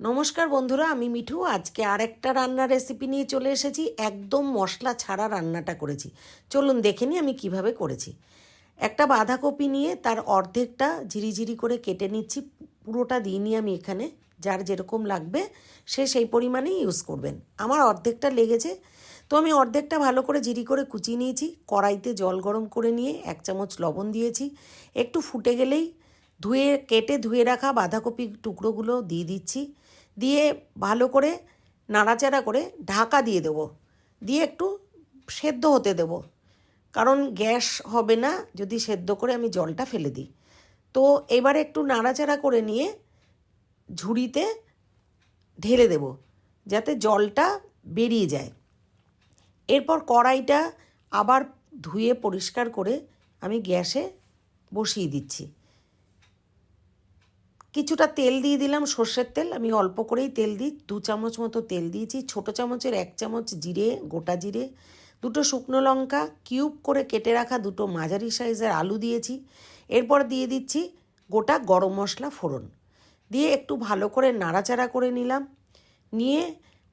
নমস্কার বন্ধুরা, আমি মিঠু। আজকে আর একটা রান্নার রেসিপি নিয়ে চলে এসেছি। একদম মশলা ছাড়া রান্নাটা করেছি। চলুন দেখে নিই আমি কীভাবে করেছি। একটা বাঁধাকপি নিয়ে তার অর্ধেকটা ঝিরিঝিরি করে কেটে নিচ্ছি। পুরোটা দিইনি আমি এখানে। যার যেরকম লাগবে, সে সেই পরিমাণেই ইউজ করবেন। আমার অর্ধেকটা লেগেছে। তো আমি অর্ধেকটা ভালো করে জিরি করে কুচিয়ে নিয়েছি। কড়াইতে জল গরম করে নিয়ে এক চামচ লবণ দিয়েছি। একটু ফুটে গেলেই ধুয়ে, কেটে ধুয়ে রাখা বাঁধাকপি টুকরোগুলো দিয়ে দিচ্ছি। দিয়ে ভালো করে নাড়াচাড়া করে ঢাকা দিয়ে দেবো। দিয়ে একটু সেদ্ধ হতে দেবো। কারণ গ্যাস হবে না, যদি সেদ্ধ করে আমি জলটা ফেলে দিই। তো এবার একটু নাড়াচাড়া করে নিয়ে ঝুড়িতে ঢেলে দেব, যাতে জলটা বেরিয়ে যায়। এরপর কড়াইটা আবার ধুয়ে পরিষ্কার করে আমি গ্যাসে বসিয়ে দিচ্ছি। কিছুটা তেল দিয়ে দিলাম সর্ষের তেল। আমি অল্প করেই তেল দিই। দু চামচ মতো তেল দিয়েছি। ছোট চামচের এক চামচ জিরে, গোটা জিরে, দুটো শুকনো লঙ্কা, কিউব করে কেটে রাখা দুটো মাঝারি সাইজের আলু দিয়েছি। এরপর দিয়ে দিচ্ছি গোটা গরম মশলা ফোড়ন। দিয়ে একটু ভালো করে নাড়াচাড়া করে নিলাম। নিয়ে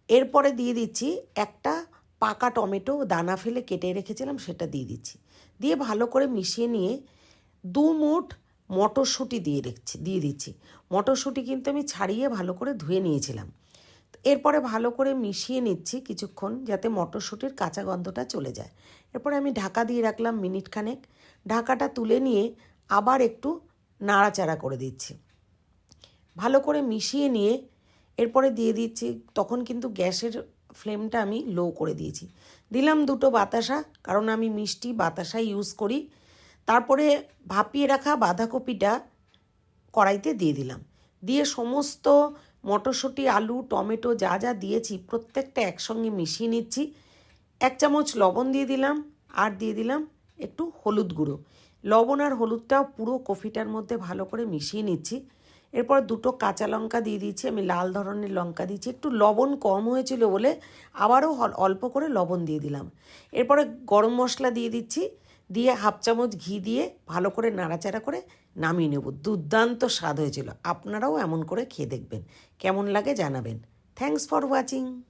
এরপরে দিয়ে দিচ্ছি একটা পাকা টমেটো দানা ফেলে কেটে রেখেছিলাম, সেটা দিয়ে দিচ্ছি। দিয়ে ভালো করে মিশিয়ে নিয়ে দু মুঠ মটরশুঁটি দিয়ে রেখছি, দিয়ে দিচ্ছি। মটরশুঁটি কিন্তু আমি ছাড়িয়ে ভালো করে ধুয়ে নিয়েছিলাম। এরপরে ভালো করে মিশিয়ে নিচ্ছি কিছুক্ষণ যাতে মটরশুঁটির কাঁচা গন্ধটা চলে যায়। এরপরে আমি ঢাকা দিয়ে রাখলাম মিনিট খানেক ঢাকাটা তুলে নিয়ে আবার একটু নাড়াচাড়া করে দিচ্ছি। ভালো করে মিশিয়ে নিয়ে এরপরে দিয়ে দিচ্ছি, তখন কিন্তু গ্যাসের ফ্লেমটা আমি লো করে দিয়েছি। দিলাম দুটো বাতাসা, কারণ আমি মিষ্টি বাতাসা ইউজ করি। তারপরে ভাপিয়ে রাখা বাঁধাকপিটা কড়াইতে দিয়ে দিলাম। দিয়ে সমস্ত মটরশুঁটি, আলু, টমেটো যা যা দিয়েছি প্রত্যেকটা একসঙ্গে মিশিয়ে নিচ্ছি। এক চামচ লবণ দিয়ে দিলাম আর দিয়ে দিলাম একটু হলুদ গুঁড়ো। লবণ আর হলুদটাও পুরো কফিটার মধ্যে ভালো করে মিশিয়ে নিচ্ছি। এরপর দুটো কাঁচা লঙ্কা দিয়ে দিচ্ছি আমি লাল ধরনের লঙ্কা দিচ্ছি একটু লবণ কম হয়েছিল বলে আবারও অল্প করে লবণ দিয়ে দিলাম। এরপরে গরম মশলা দিয়ে দিচ্ছি। দিয়ে হাফ চামচ ঘি দিয়ে ভালো করে নাড়াচাড়া করে নামিয়ে নেব। দুর্দান্ত স্বাদ হয়েছিল। আপনারাও এমন করে খেয়ে দেখবেন। কেমন লাগে জানাবেন। Thanks for watching